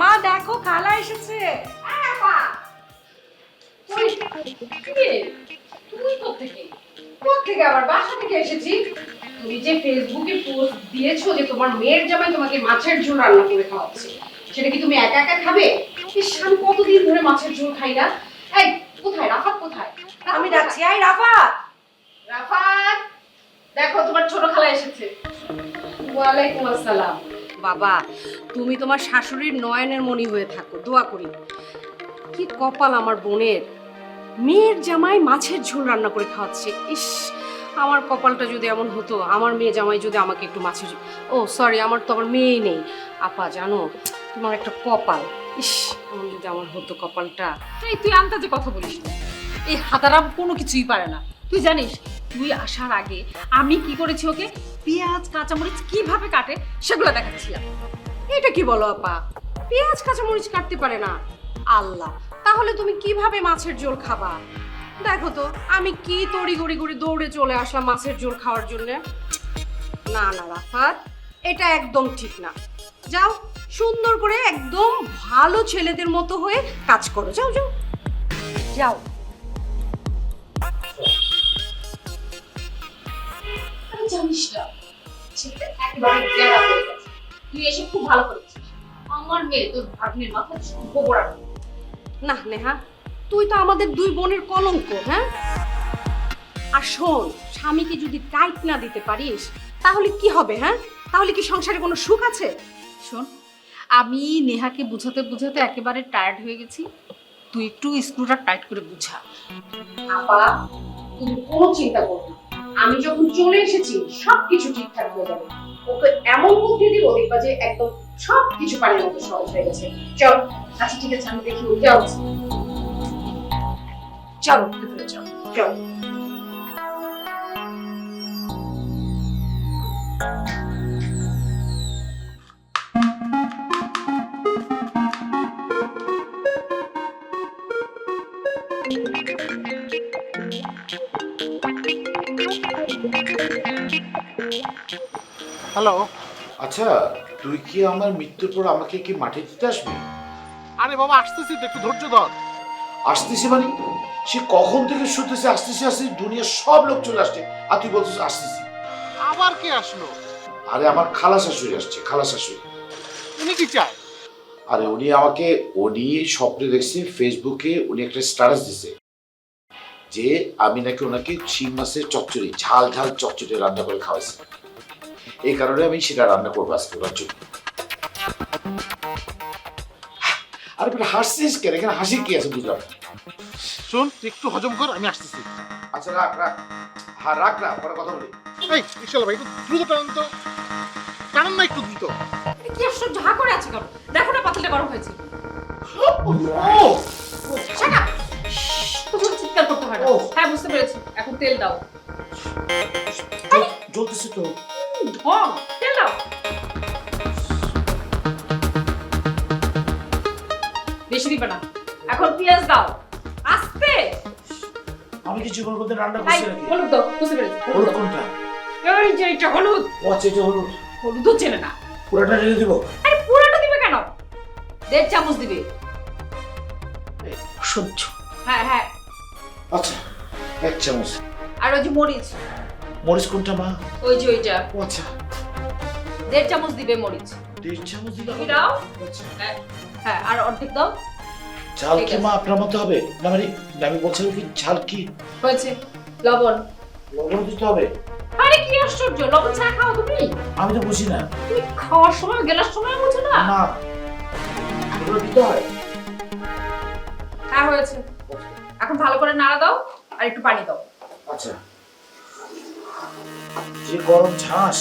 মা দেখো খালা এসেছে। তুই কোত্থেকে? কোত্থেকে আবার? বাসা থেকে এসেছি। তুমি যে ফেসবুকে পোস্ট দিয়েছ যে তোমার মেয়ের জামাই তোমাকে মাছের ঝোল রান্না করে খাওয়াচ্ছে সেটা কি তুমি একা একা খাবে? ইস আমি কতদিন ধরে মাছের ঝোল খাই না। এই কোথায়? রাফাত কোথায়? আমি? ডাকছি রাফাত! দেখো তোমার ছোট খালা এসেছে। ওয়ালাইকুম আসসালাম। বাবা, তুমি তোমার শাশুড়ির নয়নের মণি হয়ে থাকো, দোয়া করি। কি কপাল আমার বোনের। মেয়ের জামাই মাছের ঝোল রান্না করে খাওয়াচ্ছে। ইস, আমার কপালটা যদি এমন হতো, আমার মেয়ে জামাই যদি আমাকে একটু মাছের ও সরি আমার তো আমার মেয়ে নেই। আপা, জানো, তোমার একটা কপাল। ইস আমার যদি আমার হতো কপালটা। এই, তুই আন্তাজে কথা বলিস এই হাতারাম কোনো কিছুই পারে না। তুই জানিস তুই আসার আগে আমি কি করেছি ওকে পেঁয়াজ, কাঁচামরিচ কীভাবে কাটে সেগুলো দেখাচ্ছিলাম। এটা কি বলো আপা? পেঁয়াজ, কাঁচামরিচ কাটতে পারে না। আল্লাহ, তাহলে তুমি কীভাবে মাছের ঝোল খাবা? দেখো তো, আমি কি তড়ি গড়ি গড়ি দৌড়ে চলে আসলাম মাছের ঝোল খাওয়ার জন্য। না না, রাফাত, এটা একদম ঠিক না। যাও, সুন্দর করে একদম ভালো ছেলেদের মতো হয়ে কাজ করো। যাও যাও। যাও। জানিস না? ছেলেটা একেবারে বেড়া হয়ে গেছে। তুই এসে খুব ভালো করেছিস আমার মেয়ে তোর ভাগ্নের মাথা গোবরা না নেহা তুই তো আমাদের দুই বোনের কলঙ্ক হ্যাঁ? আর শোন স্বামীকে যদি টাইট না দিতে পারিস তাহলে কি হবে হ্যাঁ? তাহলে কি সংসারে কোনো সুখ আছে? শোন আমি নেহাকে বুঝাতে বুঝাতে একেবারে টায়ার্ড হয়ে গেছি। তুই একটু স্ক্রুটা টাইট করে বুঝা। আপা তুমি কোনো চিন্তা করো না। আমি যখন চলে এসেছি, সবকিছু ঠিকঠাক হয়ে যাবে। ওকে এমন বুদ্ধি দিব দেখবা যে একদম সব কিছু পানির মতো সহজ হয়ে গেছে। চল আচ্ছা ঠিক আছে, আমি দেখি ওই যাও চলো, ভেতরে চল চল। হ্যালো আচ্ছা তুই কি আমার মৃত্যুর পর আমাকে কি মাটি দিতে আসবি? আরে বাবা আসতেছি তো একটু ধৈর্য ধর। আসতেছি মানে? সে কখন থেকে শুতেছে আসতেছি আসতেছি দুনিয়ার সব লোক চলে আসছে। আর তুই বলছিস আসতেছি। আবার কে আসলো? আরে আমার খালা শাশুড়ি আসছে খালা শাশুড়ি। উনি কি চায়? আরে উনি আমাকে উনি স্বপ্নে দেখছে ফেসবুকে উনি একটা স্ট্যাটাস দিছে। যে আমি নাকি ওনাকে শিং মাছের চচ্চড়ি ঝাল ঝাল চচ্চড়ি রান্না করে খাওয়াইছি। এই কারণে আমি সেটা রান্না করব আজকে ওনার জন্য। আরে বেটা হাসছিস কেন? এখানে হাসি কি আছে বুঝলাম না। শোন তুই একটু হজম কর আমি আসতেছি। আচ্ছা রাখ রাখ। হ্যাঁ রাখ না পরে কথা বলি। এই বিশাল ভাই একটু দ্রুত টানান তো। টানান না একটু দ্রুত। কি আশ্চর্য হা করে আছে কেন? দেখো না পাতিলটা গরম হয়েছে। চিৎকার করতে হয় না। ও। হ্যাঁ বুঝতে পেরেছি। এখন তেল দাও। জ্বলতেছে তো। ঢং বেশি দিবে না। এখন পেঁয়াজ দাও। আস্তে। আমি কিছু করতে রান্না করছি নাকি? হলুদ দাও বুঝতে পেরেছি হলুদ হলুদ কোনটা? এই যে এটা হলুদ। ও আচ্ছা এটা হলুদ। হলুদও চেনে না। পুরাটা ঢেলে দিব? আরে পুরোটা দিবে কেন? দেড় চামচ দিবে। সহ্য। হ্যাঁ হ্যাঁ। আচ্ছা এক চামচ। আর ওই যে মরিচ। মরিচ কোনটা মা? ওই যে ওইটা। ও আচ্ছা। দেড় চামচ দিবে মরিচ। দেড় চামচ দিলে তুমি দাও। আচ্ছা। হ্যাঁ, হ্যাঁ আর অর্ধেক দাও। ঝাল ঠিক কি আছে। মা আপনার মতো হবে? না মানে আমি বলছিলাম কি ঝাল কি? হয়েছে। লবণ। লবণ দিতে হবে? আরে কি আশ্চর্য! লবণ চা খাও তুমি? আমি তো বুঝি না। তুমি খাওয়ার সময় গেলার সময় বুঝো না? না। এগুলো দিতে হয়? হ্যাঁ হয়েছে। এখন ভালো করে নাড়া দাও আর একটু পানি দাও। আচ্ছা। যে গরম ঝাঁস।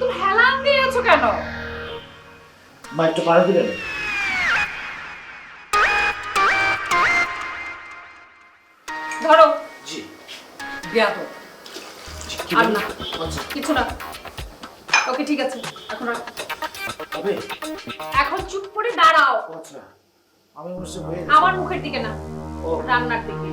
তুমি হেলান দিয়ে আছো কেন? মা একটু দিলেন ধরো। জি। আর না। আচ্ছা। কিছু না। ওকে ঠিক আছে। এখন রাখ। হবে এখন চুপ করে দাঁড়াও। আচ্ছা। আমি গেছে। আমার মুখের দিকে না। ও। রান্নার দিকে।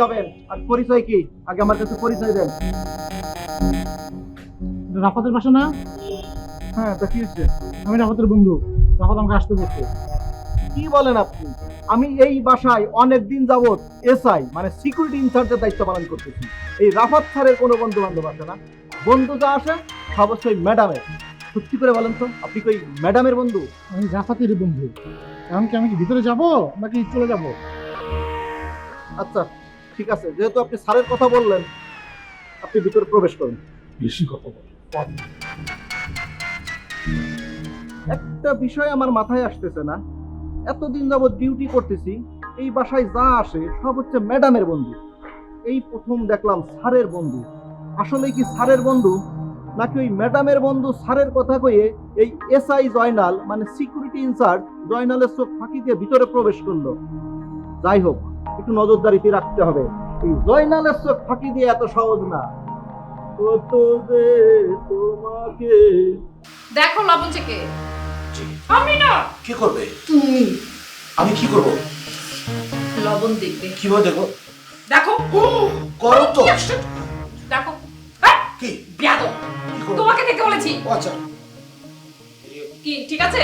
যাবেন। আর পরিচয় কি? আগে আমার কাছে পরিচয় দেন। রাফাতের বাসা না? হ্যাঁ তা কি হচ্ছে আমি রাফাতের বন্ধু। রাফাত আমাকে আসতে বলছে। কি বলেন আপনি? আমি এই বাসায় অনেক দিন যাবত এসআই মানে সিকিউরিটি ইনচার্জের দায়িত্ব পালন করতেছি। এই রাফাত স্যারের কোনো বন্ধু বান্ধব আছে না? বন্ধু যা আসে ওই ম্যাডামের। সত্যি করে বলেন তো আপনি কি ওই ম্যাডামের বন্ধু? আমি রাফাতের বন্ধু। এখন কি আমি কি ভিতরে যাব নাকি চলে যাব? আচ্ছা ঠিক আছে যেহেতু আপনি স্যারের কথা বললেন আপনি ভিতরে প্রবেশ করুন। বেশি কথা বল একটা বিষয় আমার মাথায় আসতেছে না। এতদিন যাবত ডিউটি করতেছি এই বাসায় যা আসে সব হচ্ছে ম্যাডামের বন্ধু। এই প্রথম দেখলাম স্যারের বন্ধু। আসলে কি স্যারের বন্ধু? নাকি ওই ম্যাডামের বন্ধু স্যারের কথা কয়ে এই এসআই জয়নাল মানে সিকিউরিটি ইনচার্জ জয়নালের চোখ ফাঁকি দিয়ে ভিতরে প্রবেশ করল? যাই হোক একটু নজরদারিতে রাখতে হবে। এই জয়নালের চোখ ফাঁকি দিয়ে এত সহজ না। কত যে তোমাকে দেখো লবণ চেকে আমি না কি করবে? তুমি। আমি কি করব? লবণ দেখবে। কীভাবে দেখব? দেখো। করো তো। দেখো। হ্যাঁ, কি? বেয়াদব। তোমাকে দেখতে বলেছি। আচ্ছা। কি ঠিক আছে?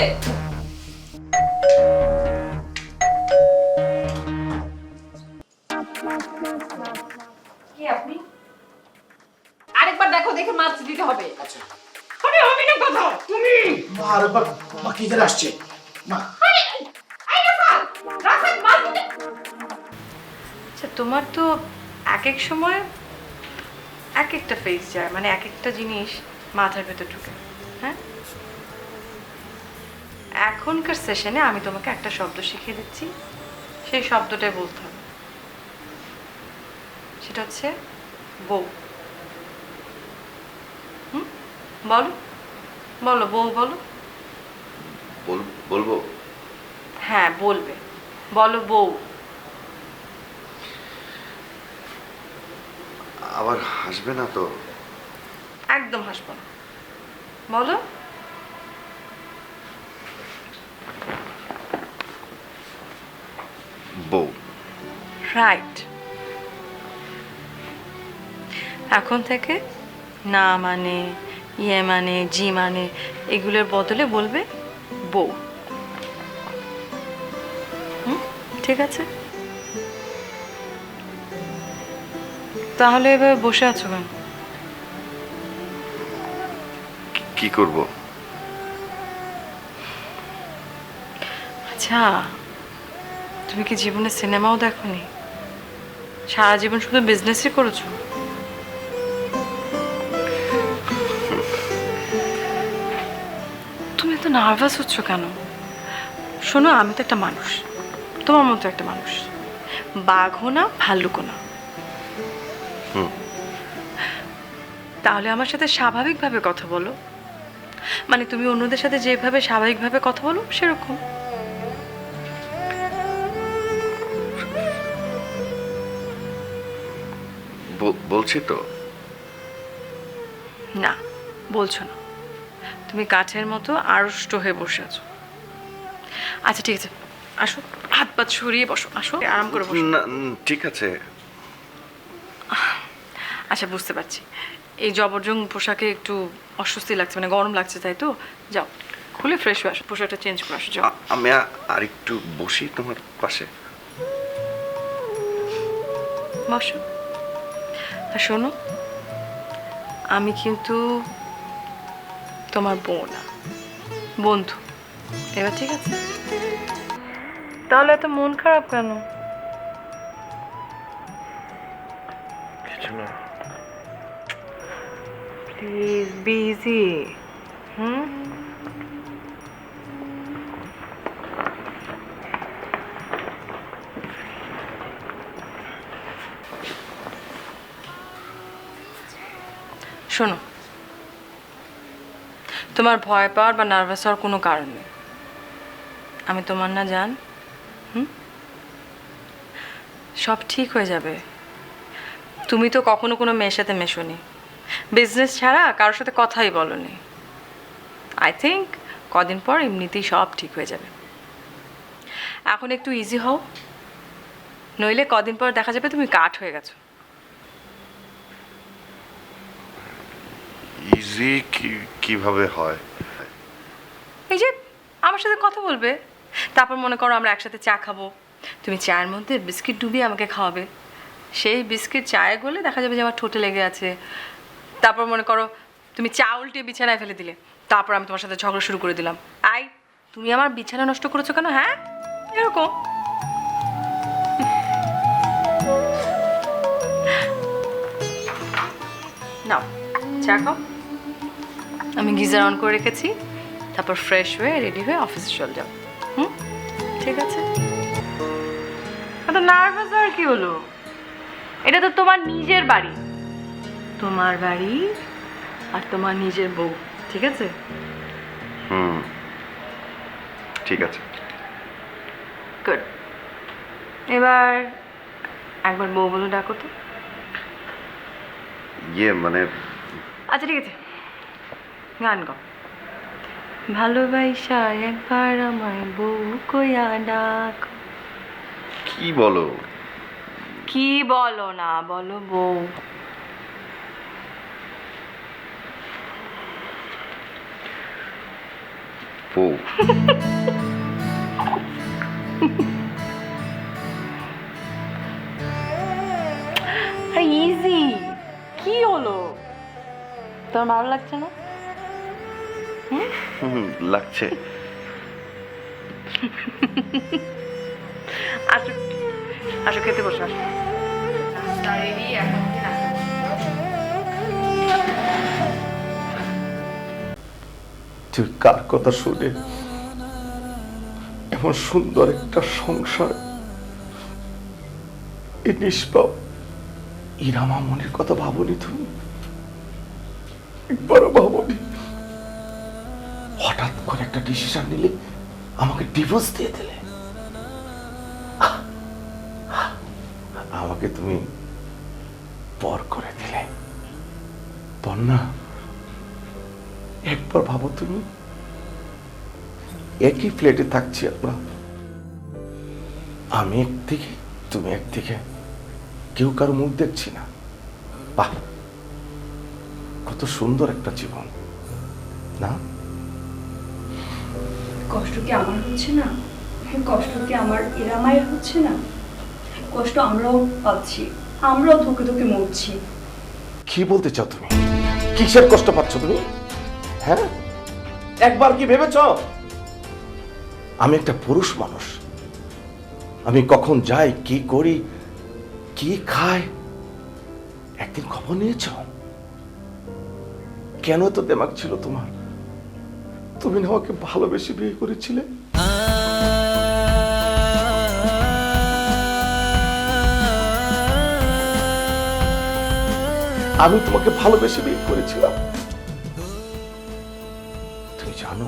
কি আপনি? আরেকবার দেখো দেখে মাছ দিতে হবে। আচ্ছা। আরে আমি না কথা। তুমি? মা আরেকবার। মা কি আসছে? মা। আচ্ছা তোমার তো এক এক সময় এক একটা ফেস যায় মানে এক একটা জিনিস মাথার ভেতর ঢুকে হ্যাঁ? এখনকার সেশনে আমি তোমাকে একটা শব্দ শিখিয়ে দিচ্ছি সেই শব্দটাই বলতে হবে। সেটা হচ্ছে বউ। হুম? বলো। বলো বউ বলো। বল- বলব? হ্যাঁ বলবে। বলো বউ। আবার হাসবে না তো? একদম হাসবো না। বলো। বউ। রাইট এখন থেকে না মানে ইয়ে মানে জি মানে এগুলোর বদলে বলবে বউ। ঠিক আছে? তাহলে এভাবে বসে আছো কেন? কি- কি করব? আচ্ছা তুমি কি জীবনে সিনেমাও দেখোনি? সারা জীবন শুধু বিজনেসই করেছ? নার্ভাস হচ্ছ কেন? শোনো আমি তো একটা মানুষ। তোমার মতো একটা মানুষ। বাঘও না ভাল্লুকও না। তাহলে আমার সাথে স্বাভাবিকভাবে কথা বলো। মানে তুমি অন্যদের সাথে যেভাবে স্বাভাবিকভাবে কথা বলো সেরকম। বলছি তো? না বলছো না। তুমি কাঠের মতো আড়ষ্ট হয়ে বসে আছো। আচ্ছা ঠিক আছে। আসো। হাত পাত সরিয়ে বসো। আসো আরাম করে বসো। না ঠিক আছে। আচ্ছা বুঝতে পারছি। এই জবরজং পোশাকে একটু অস্বস্তি লাগছে মানে গরম লাগছে তাই তো? যাও খুলে ফ্রেশ হয়ে আসো পোশাকটা চেঞ্জ করে আসো যাও। আমি আর একটু বসি তোমার পাশে। বসো। আর শোনো আমি কিন্তু তোমার বউ না। বন্ধু এবার ঠিক আছে? তাহলে এত মন খারাপ কেন? কিছু না। প্লিজ বিজি হুম? শোনো তোমার ভয় পাওয়ার বা নার্ভাস হওয়ার কোনো কারণ নেই। আমি তোমার না জান, হুম? সব ঠিক হয়ে যাবে। তুমি তো কখনো কোনো মেয়ের সাথে মেশোনি। বিজনেস ছাড়া কারোর সাথে কথাই বলনি। আই থিঙ্ক কদিন পর এমনিতেই সব ঠিক হয়ে যাবে। এখন একটু ইজি হও। নইলে কদিন পর দেখা যাবে তুমি কাঠ হয়ে গেছো। ইজি কীভাবে হয়? এই যে, আমার সাথে কথা বলবে। তারপর মনে করো আমরা একসাথে চা খাব। তুমি চায়ের মধ্যে বিস্কিট ডুবিয়ে আমাকে খাওয়াবে। সেই বিস্কিট চায়ে গলে দেখা যাবে যে আমার ঠোঁটে লেগে আছে। তারপর মনে করো তুমি চা উল্টিয়ে বিছানায় ফেলে দিলে। তারপর আমি তোমার সাথে ঝগড়া শুরু করে দিলাম। আই, তুমি আমার বিছানা নষ্ট করেছ কেন হ্যাঁ? এরকম। নাও, চা খাও। আমি গিজার অন করে রেখেছি তারপর ফ্রেশ হয়ে রেডি হয়ে অফিসে চলে যাও হুম? ঠিক আছে? এত নার্ভাস আর কি হলো? এটা তো তোমার নিজের বাড়ি। তোমার বাড়ি আর তোমার নিজের বউ ঠিক আছে? হুম। ঠিক আছে। গুড এবার একবার বউ বলে ডাকো তো। ইয়ে মানে আচ্ছা ঠিক আছে। গান গাও। ভালোবাসা একবার আমায় বউ কইয়া ডাক। কি বলো? কি বলো না বলো বউ? বউ। ইজি। কি হলো? তোমার ভালো লাগছে না? লাগছে। আসো আসো খেতে বসো আসো। তুই কার কথা শুনে এমন সুন্দর একটা সংসার এ নিষ্পাপ ইরামা মনের কথা ভাবনি তুমি? একবারও ভাবনি? হঠাৎ করে একটা ডিসিশন নিলে আমাকে ডিভোর্স দিয়ে দিলে। আমাকে তুমি পর করে দিলে। না একবার ভাবো তুমি। একই ফ্ল্যাটে থাকছি আমরা। আমি একদিকে, তুমি একদিকে। কেউ কারও মুখ দেখছি না। বাহ! কত সুন্দর একটা জীবন। না? কষ্ট কি আমার হচ্ছে না? কষ্ট কি আমার এরা মায়ের হচ্ছে না? কষ্ট আমরাও পাচ্ছি, আমরাও ধুকে ধুকে মরছি। কি বলতে চাও তুমি? কিসের কষ্ট পাচ্ছ তুমি? হ্যাঁ? একবার কি ভেবেছ? আমি একটা পুরুষ মানুষ। আমি কখন যাই, কি করি, কি খাই? একদিন খবর নিয়েছ? কেন তো দেমাক ছিল তোমার? তুমি আমাকে ভালোবেসে বিয়ে করেছিলে? আমি তোমাকে ভালোবেসে বিয়ে করেছিলাম। তুমি জানো,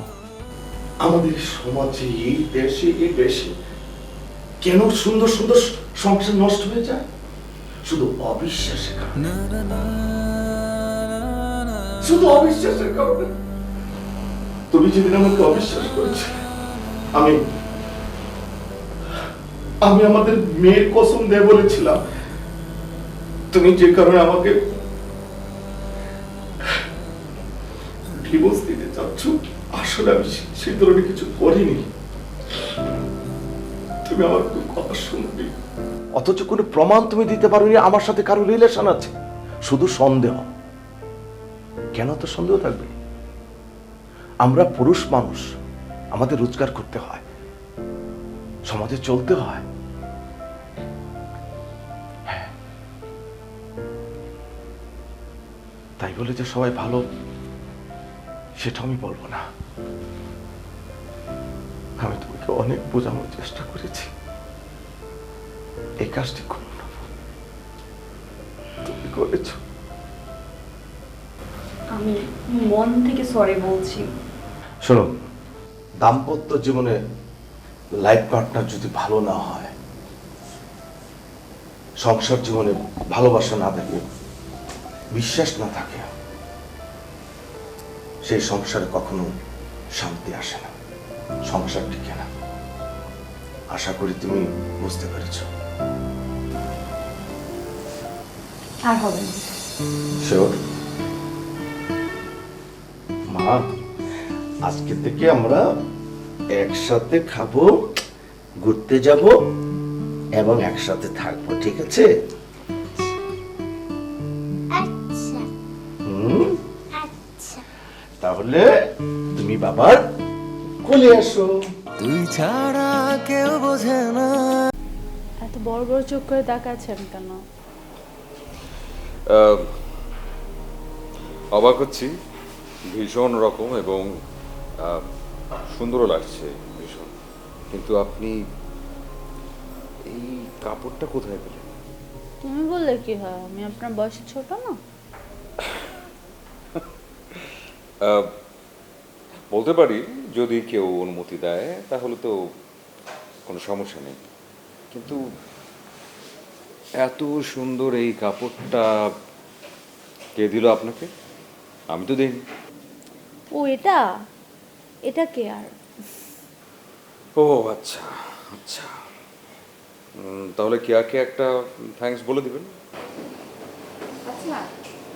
আমাদের সমাজে এই দেশে এই দেশে কেন সুন্দর সুন্দর সংসার নষ্ট হয়ে যায়? শুধু অবিশ্বাসের কারণে। শুধু অবিশ্বাসের কারণে। তুমি যেদিন আমাকে অবিশ্বাস করেছিলে, আমি আমি আমাদের মেয়ের কসম দিয়ে বলেছিলাম। তুমি যে কারণে আমাকে ডিভোর্স দিতে চাচ্ছ, আসলে আমি সেই ধরনের কিছু করিনি। তুমি আমার কথা শুনবি। অথচ কোনো প্রমাণ তুমি দিতে পারোনি, আমার সাথে কারও রিলেশন আছে। শুধু সন্দেহ। কেন তো সন্দেহ থাকবে? আমরা পুরুষ মানুষ, আমাদের রোজগার করতে হয়, সমাজে চলতে হয়। হ্যাঁ। তাই বলে যে সবাই ভালো, সেটা আমি বলব না। আমি তোমাকে অনেক বোঝানোর চেষ্টা করেছি। এই কাজটি করো না। তুমি করেছ। আমি মন থেকে সরি বলছি। শোনো দাম্পত্য জীবনে লাইফ পার্টনার যদি ভালো না হয় সংসার জীবনে ভালোবাসা না থাকে বিশ্বাস না থাকে সেই সংসারে কখনো শান্তি আসে না সংসার টিকে না। আশা করি তুমি বুঝতে পেরেছ। আর হবে না। শিওর মা? আজকে থেকে আমরা একসাথে খাব ঘুরতে যাব এবং একসাথে থাকব ঠিক আছে? আচ্ছা। আচ্ছা। তাহলে তুমি বাবার কোলে এসো এত বড় বড় চোখ করে তাকাচ্ছেন কেন? আহ, অবাক হচ্ছি। ভীষণ রকম এবং সুন্দরও লাগছে ভীষণ। কিন্তু আপনি এই কাপড়টা কোথায় পেলেন? তুমি বললে কি হয়? আমি আপনার বয়সে ছোট না? বলতে পারি যদি কেউ অনুমতি দেয় তাহলে তো কোনো সমস্যা নেই। কিন্তু এত সুন্দর এই কাপড়টা কে দিল আপনাকে? আমি তো দিইনি। ও এটা? এটা কে আর? ও আচ্ছা আচ্ছা। তাহলে কেয়াকে একটা থ্যাঙ্কস বলে দিবেন? আচ্ছা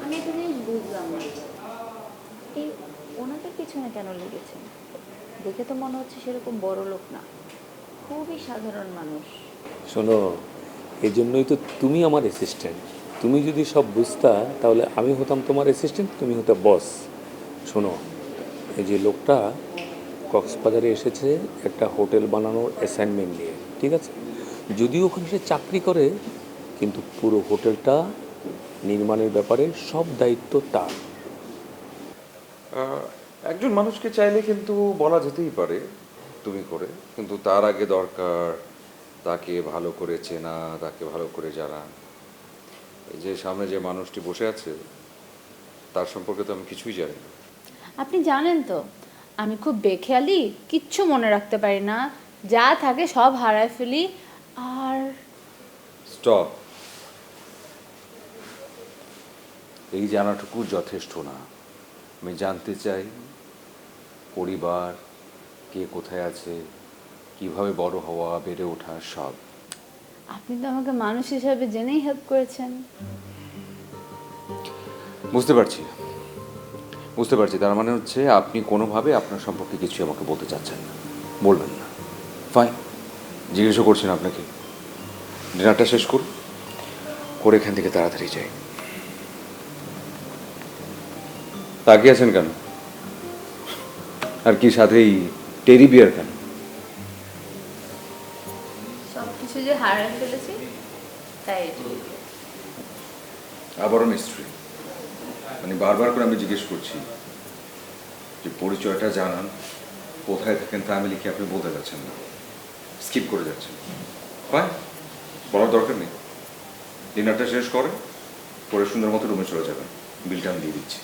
আমি একটা জিনিস বুঝলাম না। এই ওনাদের পিছনে কেন লেগেছেন? দেখে তো মনে হচ্ছে সেরকম বড় লোক না। খুবই সাধারণ মানুষ। শোনো এই জন্যই তো তুমি আমার অ্যাসিস্ট্যান্ট তুমি যদি সব বুঝতা তাহলে আমি হতাম তোমার অ্যাসিস্ট্যান্ট তুমি হতে বস শোনো এই যে লোকটা কক্সবাজারে এসেছে একটা হোটেল বানানোর অ্যাসাইনমেন্ট নিয়ে, ঠিক আছে? যদিও ওখানে সে চাকরি করে, কিন্তু পুরো হোটেলটা নির্মাণের ব্যাপারে সব দায়িত্ব তার। একজন মানুষকে চাইলে কিন্তু বলা যেতেই পারে তুমি করে, কিন্তু তার আগে দরকার তাকে ভালো করে চেনা, তাকে ভালো করে জানা। যে সামনে যে মানুষটি বসে আছে, তার সম্পর্কে তো আমি কিছুই জানি না। আপনি জানেন তো আমি খুব বেখেয়ালি কিচ্ছু মনে রাখতে পারি না। যা থাকে সব হারায় ফেলি আর স্টপ। এই জানাটুকু যথেষ্ট না। আমি জানতে চাই পরিবার কে কোথায় আছে কীভাবে বড় হওয়া বেড়ে ওঠা সব। আপনি তো আমাকে মানুষ হিসাবে জেনেই হেল্প করেছেন। বুঝতে পারছি। বুঝতে পারছি তার মানে হচ্ছে আপনি কোনোভাবে আপনার সম্পর্কে কিছু আমাকে বলতে চাচ্ছেন না। বলবেন না। ফাইন জিজ্ঞেসও করছেন আপনাকে। ডিনারটা শেষ করুন। করে এখান থেকে তাড়াতাড়ি যাই। তাকিয়ে আছেন কেন? আর কি সাথেই টেরি বিয়ার কেন? সব কিছু যে হারায় ফেলেছি তাই আবারও মিস্ত্রি। মানে বারবার করে আমি জিজ্ঞেস করছি যে পরিচয়টা জানান, কোথায় থাকেন তা আমি লিখে আপনি বলতে যাচ্ছেন না। স্কিপ করে যাচ্ছেন। হয় বলার দরকার নেই। ডিনারটা শেষ করে, পরে সুন্দর মতো রুমে চলে যাবেন। বিলটা আমি দিয়ে দিচ্ছি।